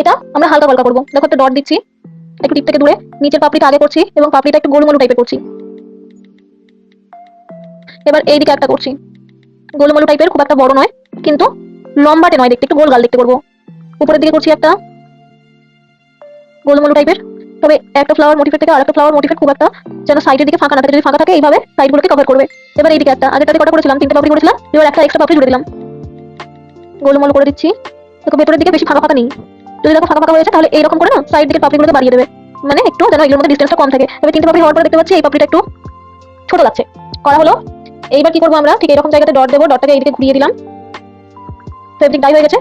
এটা আমরা হালকা হালকা করব। দেখো একটা ডট দিচ্ছি, একটু টিপ থেকে দূরে, নিচের পাপড়িটা আগে করছি এবং পাপড়িটা একটু গোলমলু টাইপের করছি। এবার এইদিকে একটা করছি। গোলমলু টাইপের খুব একটা বড় নয়, কিন্তু লম্বাটে নয় দেখতে, একটু গোল গাল দেখতে করব। উপরের দিকে করছি একটা গোলমলু টাইপের তবে একটা ফ্লাওয়ার মোটিফের থেকে আরেকটা ফ্লাওয়ার মোটিফের খুব একটা যেন সাইডের দিকে ফাঁকা না থাকে, যদি ফাঁকা থাকে, এইভাবে সাইডগুলোকে কভার করবে। এবার এইদিকে একটা, আগেরটাতে কটা করেছিলাম? তিনটা পাপড়ি করেছিলাম, এবার একটা এক্সট্রা পাপড়ি জুড়ে দিলাম। গোলমল করে দিচ্ছি। দেখো ভেতরের দিকে বেশি ফাঁকা ফাঁকা নেই। যদি দেখো ফাঁকা ফাঁকা হয়েছে তাহলে এইরকম করে না সাইড দিকে পাপড়িগুলোকে বাড়িয়ে দেবে। মানে একটু যেন এগুলোর মধ্যে ডিস্টেন্সটা কম থাকে। এবার তিনটে পাপড়ি হওয়ার পরে দেখতে পাচ্ছি এই পাপড়িটা একটু ছোট লাগছে। করা হলো। এইবার কি করব আমরা? ঠিক এরকম জায়গাতে ডট দেবো ডটটাকে এইদিকে ঘুরিয়ে দিলাম। ফেব্রিক ডাই হয়ে গেছে।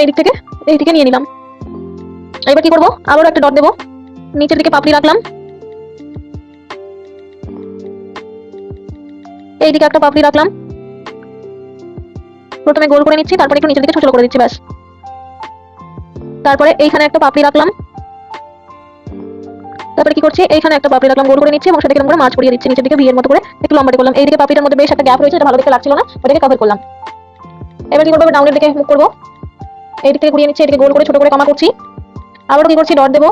এই দিক থেকে এই দিকে নিয়ে নিলাম। এবার কি করব? আবারও একটা ডট দেবো। নিচের দিকে পাপড়ি রাখলাম। এইদিকে একটা পাপড়ি রাখলাম। প্রথমে গোল করে নিচ্ছি, তারপরে একটু নিচের দিকে ছোট করে দিচ্ছি, ব্যাস। তারপরে এইখানে একটা পাপড়ি রাখলাম। তারপরে কি করছি? এইখানে একটা পাপড়ি রাখলাম, গোল করে নিচ্ছি এবং সেটাকে এরকম করে মাছ পরিয়ে দিচ্ছি, নিচের দিকে বিয়ের মতো করে। একটু লম্বাটে করলাম। এইদিকে পাপড়িটার মধ্যে বেশ একটা গ্যাপ রয়েছে যেটা ভালো দেখতে লাগছিল না, ওটাকে কভার করলাম। এবার কি করব? ডাউনের দিকে মুখ করব। এই দিক থেকে ঘুরিয়ে নিচ্ছি, এদিকে গোল করে ছোট করে কমা করছি। আবারও কি করছি? ডট দেবো।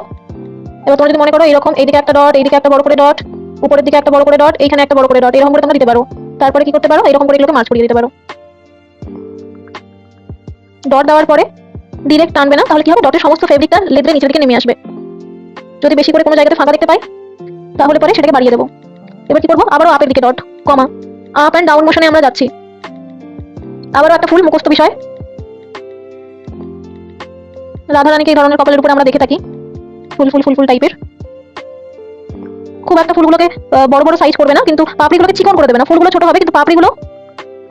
এবার তোমরা যদি মনে করো এরকম, এইদিকে একটা ডট এইদিকে একটা বড় করে ডট উপরের দিকে একটা বড় করে ডট এইখানে একটা বড় করে ডট এরকম করে তোমরা দিতে পারো। তারপরে কি করতে পারো? এরকম করে এগুলোকে মাছ পড়িয়ে দিতে পারো। ডট দেওয়ার পরে ডিরেক্ট টানবে না, তাহলে কি হবে? ডটের সমস্ত ফেব্রিকটা লেদরে নিচের দিকে নেমে আসবে। যদি বেশি করে কোনো জায়গাতে ফাঁকা দেখতে পাই, তাহলে পরে সেটাকে বাড়িয়ে দেবো। এবার কি করব? আবারও আপের দিকে dot comma. Up and down মোশনে আমরা যাচ্ছি। আবারও একটা ফুল মুখস্থ বিষয়। রাধারানীকে এই ধরনের কপালের উপরে আমরা দেখে থাকি। ফুল ফুল ফুল ফুল টাইপের খুব একটা ফুলগুলোকে বড় বড় সাইজ করবে না, কিন্তু পাপড়িগুলোকে চিকন করে দেবে না। ফুলগুলো ছোট হবে, কিন্তু পাপড়িগুলো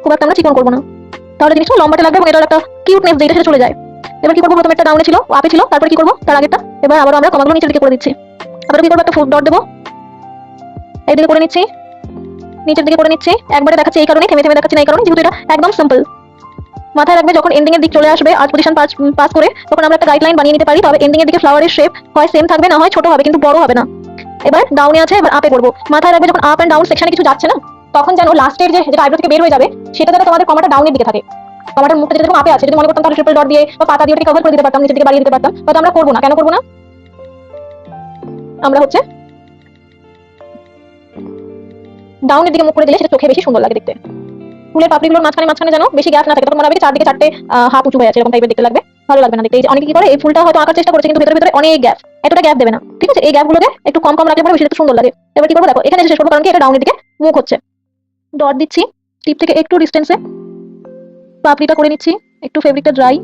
খুব একটা আমরা চিকন করব না। তাহলে জিনিসটা লম্বাটা লাগবে এবং এটার একটা কিউটনেস যেটা, সেটা চলে যায়। এবার কি করব? প্রথমে একটা ডাউনে ছিল আপে ছিল, তারপরে কি করব? তার আগেরটা। এবার আবার আমরা কমাগুলো নিচের দিকে করে দিচ্ছি। আবার কি করব? একটা ডট দেবো। এইদিকে করে নিচ্ছি। নিচের দিকে করে নিচ্ছি। একবারে দেখাচ্ছি এই কারণে থেমে থেমে দেখাচ্ছি না এই কারণে যেহেতু এটা একদম সিম্পল মাথায় রাখবে, যখন এন্ডিং এর দিক চলে আসবে আর্ট পজিশন পাস পাস করে, তখন আমরা একটা গাইডলাইন বানিয়ে নিতে পারি, তবে এন্ডিং এর দিকে ফ্লাওয়ারের শেপ হয় সেম থাকবে, না হয় ছোট হবে, কিন্তু বড় হবে না। এবার ডাউনে আছে, এবার আপে করব। মাথায় রাখবে, যখন আপ এন্ড ডাউন সেকশনে কিছু যাচ্ছে না, তখন যেন লাস্টের যে যেটা আইব্রো থেকে বের হয়ে যাবে, সেটা যেন তোমাদের কমাটা ডাউনের দিকে থাকে। কমাটার মুখটা যেরকম আপে আছে যদি মনে করতাম তাহলে ট্রিপল ডট দিয়ে বা পাতা দিয়ে কভার করে দিতে পারতাম নিচের দিকে বাড়িয়ে দিতে পারতাম। হয়তো আমরা করব না। কেন করব না? আমরা হচ্ছে ডাউনের দিকে মুখ করে দিলে সেটা চোখে বেশি সুন্দর লাগে দেখতে। ফুলের পাপড়িগুলোর মাঝখানে মাঝখানে যেন বেশি গ্যাপ না থাকে, তখন মনে হবে চারদিকে চারটে হাত উঁচু হয়ে আছে, এরকম টাইপের দেখতে লাগবে। ভালো লাগবে না দেখতে। এই অনেকে কি করে, এই ফুলটা হয়তো আঁকার চেষ্টা করেছে, কিন্তু ভেতরে ভেতরে অনেক গ্যাপ এতটা গ্যাপ দেবে না। ঠিক আছে? এই গ্যাপগুলোকে একটু কম কম রাখলে পরে বেশি দেখতে সুন্দর লাগে। এবার কি করব দেখো, এখানে শেষ করব, কারণ কি? এটা ডাউনের দিকে মুখ হচ্ছে। ডট দিচ্ছি। টিপ থেকে একটু ডিস্টেন্সে পাপড়িটা করে নিচ্ছি। একটু ফেব্রিকটা ড্রাই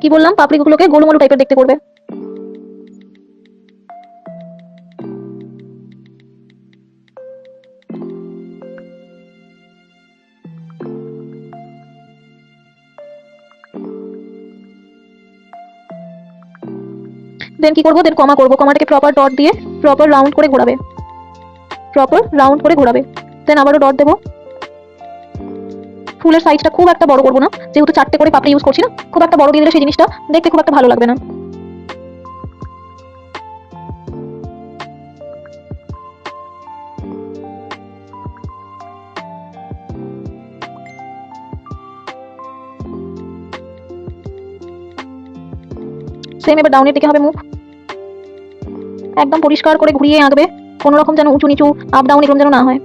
কি বললাম? পাপড়িগুলোকে গোলমলু টাইপের দেখতে করবে। দেন কি করব? দেন কমা করব। কমাটাকে প্রপার ডট দিয়ে প্রপার রাউন্ড করে ঘোরাবে। প্রপার রাউন্ড করে ঘোরাবে। দেন আবারও ডট দেবো। ফুলের সাইজটা খুব একটা বড় করব না। যেহেতু চারটে করে পাপড়ি ইউজ করছি না খুব একটা বড় দিয়ে দিলে সেই জিনিসটা দেখতে খুব একটা ভালো লাগবে না। সেম এবার ডাউনের দিকে হবে মুখ। একদম পরিষ্কার করে ঘুরিয়ে আঁকবে। কোনো রকম যেন উঁচু নিচু আপ ডাউন এরকম যেন না হয়।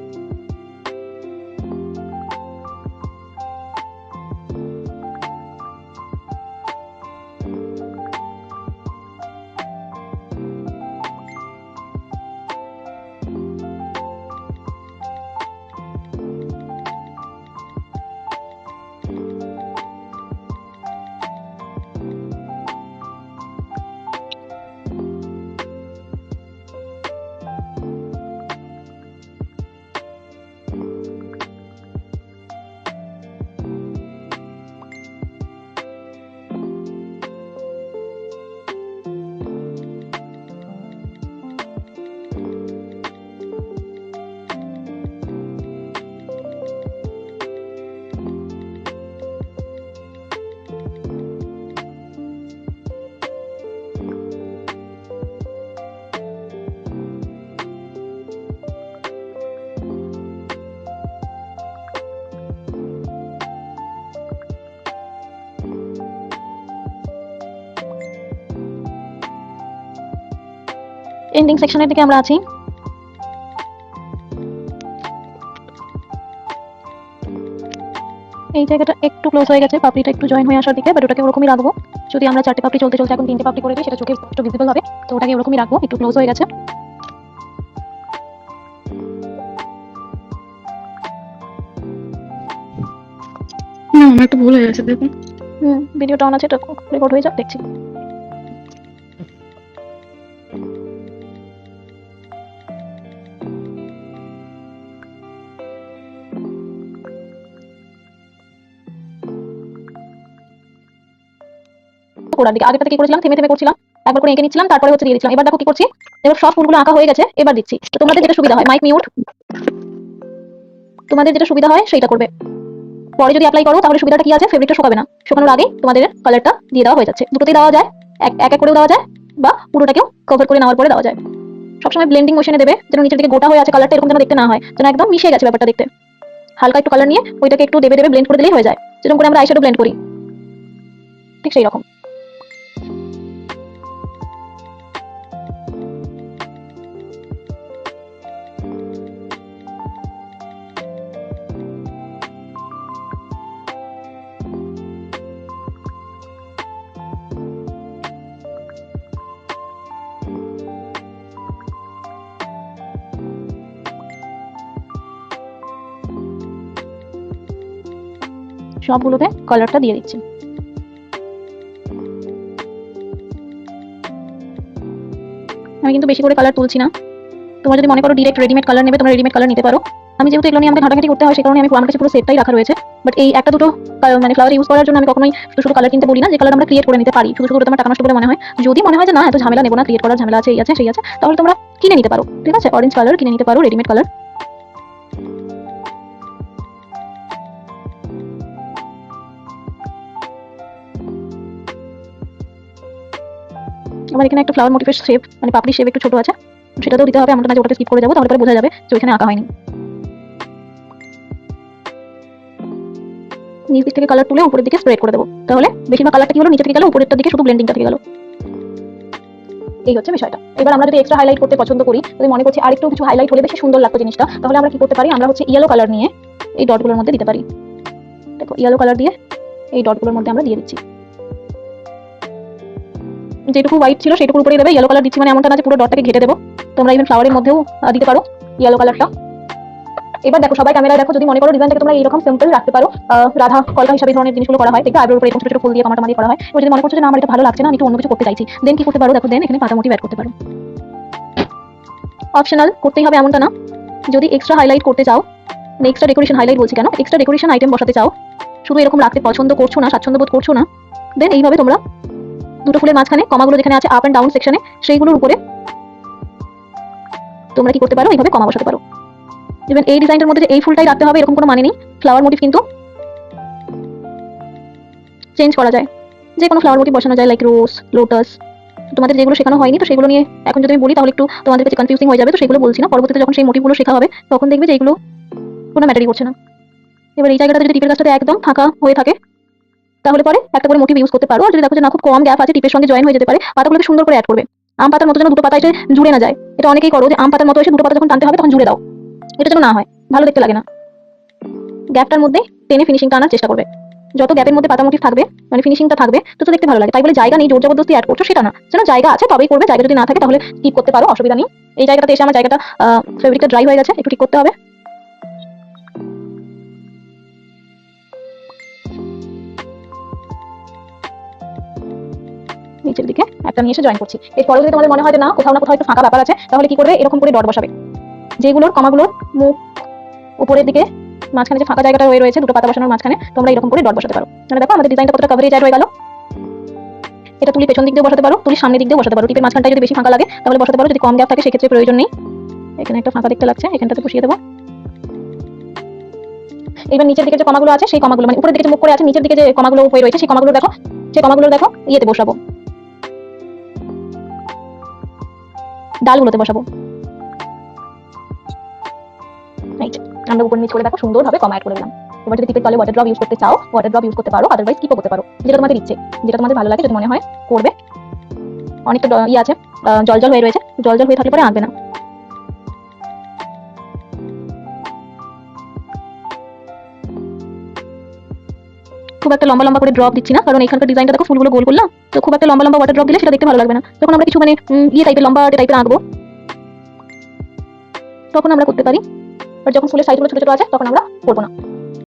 এন্ডিং সেকশনের দিকে আমরা আছি। এই জায়গাটা একটু ক্লোজ হয়ে গেছে পাপড়িটা একটু জয়েন হয়ে আসার দিকে বাট ওটাকে ওরকমই রাখব। যদি আমরা চারটে পাপড়ি চলতে চলতে এখন তিনটে পাপড়ি করে দিই সেটা চোখে একটু ভিজিবল হবে তো ওটাকে ওরকমই রাখব একটু ক্লোজ হয়ে গেছে। না আমার একটু ভুল হয়ে গেছে দেখুন। হুম ভিডিওটা অন আছে এটা রেকর্ড হয়ে যাক দেখছি। গোড়ার দিকে। আগেটা কি করেছিলাম? থেমে থেমে করছিলাম। একবার করে এঁকে নিচ্ছিলাম, তারপরে হচ্ছে দিয়ে দিচ্ছিলাম এবার দেখো কি করছি? এবার সব ফুলগুলো আঁকা হয়ে গেছে, এবার দিচ্ছি। তো তোমাদের যেটা সুবিধা হয় মাইক মিউট তোমাদের যেটা সুবিধা হয় সেটা করবে। পরে যদি অ্যাপ্লাই করো, তাহলে সুবিধাটা কি আছে? ফেব্রিকটা শুকাবে না। শুকানোর আগে তোমাদের কালারটা দিয়ে দেওয়া হয়ে যাচ্ছে। দুটোতেই দেওয়া যায়। এক এক করেও দেওয়া যায় বা পুরোটাকেও কভার করে নেওয়ার পরে দেওয়া যায়। সবসময় ব্লেন্ডিং মেশিনে দেবে, যেন নিচের দিকে গোটা হয়ে আছে কালারটা এরকম যেন দেখতে না হয়, যেন একদম মিশে গেছে ব্যাপারটা দেখতে। হালকা একটু কালার নিয়ে ওইটাকে একটু দেবে দেবে ব্লেন্ড করে দিলেই হয়ে যায়। যেরকম করে আমরা আইশ্যাডো ব্লেন্ড করি। ঠিক সেই রকম। সবগুলোতে কালারটা দিয়ে দিচ্ছি। আমি কিন্তু বেশি করে কালার তুলছি না। তোমরা যদি মনে করো ডিরেক্ট রেডিমেড কালার নেবে, তোমরা রেডিমেড কালার নিতে পারো। আমি যেহেতু এগুলো নিয়ে আমাদের ঘাটাঘাটি করতে হয় সে কারণে আমি আমার কাছে পুরো সেটটাই রাখা রয়েছে। বাট এই একটা দুটো মানে ফ্লাওয়ার ইউজ করার জন্য আমি কখনোই শুধু শুধু কালার কিনতে বলি না, যে কালার আমরা ক্রিয়েট করে নিতে পারি। শুধু শুধু আমার টাকা নষ্ট বলে মনে হয়। যদি মনে হয় যে না, এত ঝামেলা নেব না ক্রিয়েট করার ঝামেলা আছে, এই আছে, সেই আছে, তাহলে তোমরা কিনে নিতে পারো। ঠিক আছে? অরেঞ্জ কালার কিনে নিতে পারো রেডিমেড কালার আমার এখানে একটা ফ্লাওয়ার মোটিভের শেপ মানে পাপড়ি শেপ একটু ছোট আছে, সেটাতেও দিতে হবে, এমনটা না ওটাকে স্কিপ করে যাব, তাহলে পরে বোঝা যাবে যে ওইখানে আঁকা হয়নি। নিচ দিক থেকে কালার তুলে উপরের দিকে স্প্রেড করে দেবো, তাহলে বেশিরভাগ কালারটা কি হলো? নিচে থেকে গেল উপরেরটা দিকে শুধু ব্লেন্ডিংটা থেকে গেল। এই হচ্ছে বিষয়টা। এবার আমরা যদি এক্সট্রা হাইলাইট করতে পছন্দ করি, যদি মনে করছি আরেকটু কিছু হাইলাইট হলে বেশি সুন্দর লাগতো জিনিসটা, তাহলে আমরা কি করতে পারি? আমরা হচ্ছে ইয়েলো কালার নিয়ে এই ডটগুলোর মধ্যে দিতে পারি। দেখো ইয়েলো কালার দিয়ে এই ডটগুলোর মধ্যে আমরা দিয়ে দিচ্ছি। যেটুকু হোয়াইট ছিল সেটুকুর উপরে দেবে ইয়েলো কালার দিচ্ছি মানে এমনটা না যে পুরো ডটটাকে ঘেটে দেবো। তোমরা ইভেন ফ্লাওয়ারের মধ্যেও দিতে পারো ইয়েলো কালারটা এবার দেখো, সবাই ক্যামেরায় দেখো, যদি মনে করো ডিজাইনটাকে তোমরা এরকম সিম্পল রাখতে পারো রাধা কলকা হিসাবে ধরনের জিনিসগুলো করা হয়, দেখবে আইব্রোর উপরে ছোট ছোট ফুল দিয়ে কামাটা দিয়ে করা হয়। এবার যদি মনে করছ যে না, আমার এটা ভালো লাগছে না, আমি একটু অন্য কিছু করতে চাইছি দেন কি করতে পারো? দেখো দেন এখানে পাতা মোটিভ অ্যাড করতে পারো। অপশনাল করতেই হবে এমনটা না। যদি এক্সট্রা হাইলাইট করতে চাও এক্সট্রা ডেকোরেশন হাইলাইট বলছি কেন এক্সট্রা ডেকোরেশন আইটেম বসাতে চাও, শুধু এরকম রাখতে পছন্দ করছ না স্বাচ্ছন্দ্য বোধ করছ না দেন এইভাবে তোমরা দুটো ফুলের মাঝখানে কমাগুলো যেখানে আছে আপ এন্ড ডাউন সেকশনে সেইগুলোর উপরে তোমরা কি করতে পারো? এইভাবে কমা বসাতে পারো। ইভেন এই ডিজাইনটার মধ্যে এই ফুলটাই রাখতে হবে, এরকম কোনো মানে নেই। ফ্লাওয়ার মোটিভ কিন্তু চেঞ্জ করা যায়। যে কোনো ফ্লাওয়ার মোটিভ বসানো যায় লাইক রোজ লোটাস তোমাদের যেগুলো শেখানো হয়নি, তো সেগুলো নিয়ে এখন যদি আমি বলি, তাহলে একটু তোমাদের কাছে কনফিউজিং হয়ে যাবে, তো সেগুলো বলছি না। পরবর্তীতে যখন সেই মোটিভগুলো শেখা হবে, তখন দেখবে যে এগুলো কোনো ম্যাটারই করছে না। এবার এই জায়গাটা যদি টিপের কাছটাতে একদম ফাঁকা হয়ে থাকে তাহলে পরে একটা করে মোটিভ ইউজ করতে পারো। আর যদি দেখো যে না, খুব কম গ্যাপ আছে, টিপের সঙ্গে জয়েন হয়ে যেতে পারে, পাতাগুলোকে সুন্দর করে অ্যাড করবে। আম পাতার মতো যেন দুটো পাতা এসে জুড়ে না যায়। এটা অনেকেই করো যে, আম পাতার মতো এসে দুটো পাতা যখন টানতে হবে, তখন জুড়ে দাও। এটা যেন না হয়, ভালো দেখতে লাগে না। গ্যাপটার মধ্যে টেনে ফিনিশিংটা আনার চেষ্টা করবে। যত গ্যাপের মধ্যে পাতা মোটিভ থাকবে মানে ফিনিশিংটা থাকবে তত দেখতে ভালো লাগে। তাই বলে জায়গা নেই, জোর জবরদস্তি অ্যাড করছ, সেটা না। যেন জায়গা আছে, তবেই করবে, জায়গা যদি না থাকে, তাহলে স্কিপ করতে পারো, অসুবিধা নেই। এই জায়গাটাতে এসে আমার জায়গাটা ফেব্রিকটা ড্রাই হয়ে গেছে, একটু ঠিক করতে হবে। দিকে নিয়ে এসে জয়েন করছি। এরপরে যদি তোমাদের মনে হয় যে না, কোথাও না কোথাও একটু ফাঁকা ব্যাপার আছে, তাহলে কি করবে? এরকম করে ডট বসাবে। যেগুলোর কমাগুলোর মুখ উপরের দিকে মাঝখানে যে ফাঁকা জায়গাটা হয়ে রয়েছে, দুটো পাতা বসানোর মাঝখানে, তোমরা এরকম করে ডট বসাতে পারো। মানে দেখো, আমাদের ডিজাইনটা কতটা কভারেজ হয়ে গেল। এটা তুলি পেছন দিক দিয়ে বসাতে পারো, তুলি সামনের দিক দিয়ে বসাতে পারো। টিপের মাঝখানটা যদি বেশি ফাঁকা লাগে, তাহলে বসাতে পারো। যদি কম গ্যাপ থাকে, সেক্ষেত্রে প্রয়োজন নেই। এখানে একটা ফাঁকা দেখতে লাগছে, এখানটাতে বসিয়ে দেবো। এবার নিচের দিকে যে কমাগুলো আছে, সেই কমাগুলো মানে উপরের দিকে যে মুখ করে আছে, নিচের দিকে যে কমাগুলো হয়ে রয়েছে, সেই কমাগুলো দেখো, সেই কমাগুলো দেখো, ইয়েতে বসাবো। ডালগুলোতে বসাবো। আমরা উপর নিচ করে দেখো, সুন্দরভাবে কম অ্যাড করে দিলাম। এবার যদি টিপের তলে ওয়াটার ড্রপ ইউজ করতে চাও ওয়াটার ড্রপ ইউজ করতে পারো আদারওয়াইজ কিপও করতে পারো। যেটা তোমাদের ইচ্ছে, যেটা তোমাদের ভালো লাগে, যদি মনে হয়, করবে। অনেকটা ইয়ে আছে জল জল হয়ে রয়েছে জল জল হয়ে থাকলে পরে আনবে না। খুব একটা লম্বা লম্বা করে ড্রপ দিচ্ছি না। কারণ এখানকার ডিজাইনটা দেখো ফুলগুলো গোল করলাম তো খুব একটা লম্বা লম্বা ওয়াটার ড্রপ দিলে সেটা দেখতে ভালো লাগবে না। তখন আমরা কিছু মানে ইয়ে টাইপের লম্বা টাইপের আঁকবো, তখন আমরা করতে পারি। আর যখন ফুলের সাইজগুলো ছোটো ছোটো আছে, তখন আমরা করব না।